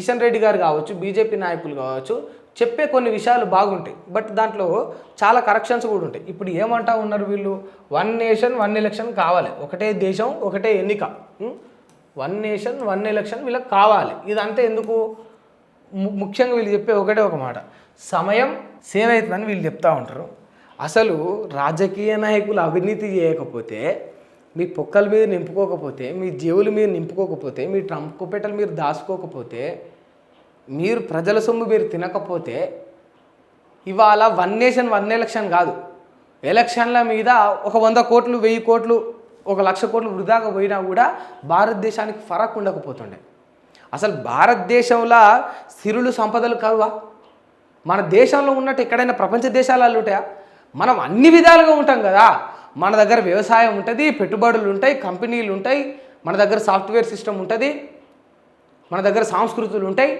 కిషన్ రెడ్డి గారు కావచ్చు బీజేపీ నాయకులు కావచ్చు చెప్పే కొన్ని విషయాలు బాగుంటాయి. బట్ దాంట్లో చాలా కరెక్షన్స్ కూడా ఉంటాయి. ఇప్పుడు ఏమంటా ఉన్నారు వీళ్ళు? వన్ నేషన్ వన్ ఎలక్షన్ కావాలి. ఒకటే దేశం ఒకటే ఎన్నిక. వన్ నేషన్ వన్ ఎలక్షన్ వీళ్ళకి కావాలి. ఇదంతా ఎందుకు? ము- ముఖ్యంగా వీళ్ళు చెప్పే ఒకటే ఒక మాట. సమయం సేవ్ అవుతుందని వీళ్ళు చెప్తూ ఉంటారు. అసలు రాజకీయ నాయకులు అవినీతి చేయకపోతే మీ పొక్కల మీద నింపుకోకపోతే మీ జీవుల మీద నింపుకోకపోతే మీ ట్రంప్ పెట్టెల మీరు దాచుకోకపోతే మీరు ప్రజల సొమ్ము మీరు తినకపోతే ఇవాళ వన్ నేషన్ వన్ ఎలక్షన్ కాదు. ఎలక్షన్ల మీద ఒక వంద కోట్లు వెయ్యి కోట్లు ఒక లక్ష కోట్లు వృధాగా పోయినా కూడా భారతదేశానికి ఫరక్ ఉండకపోతుండే. అసలు భారతదేశంలో సిరులు సంపదలు కావా? మన దేశంలో ఉన్నట్టు ఎక్కడైనా ప్రపంచ దేశాలలో ఉంటాయా మనం అన్ని విధాలుగా ఉంటాం కదా. మన దగ్గర వ్యవసాయం ఉంటుంది పెట్టుబడులు ఉంటాయి కంపెనీలు ఉంటాయి మన దగ్గర సాఫ్ట్వేర్ సిస్టమ్ ఉంటుంది మన దగ్గర సంస్కృతులు ఉంటాయి.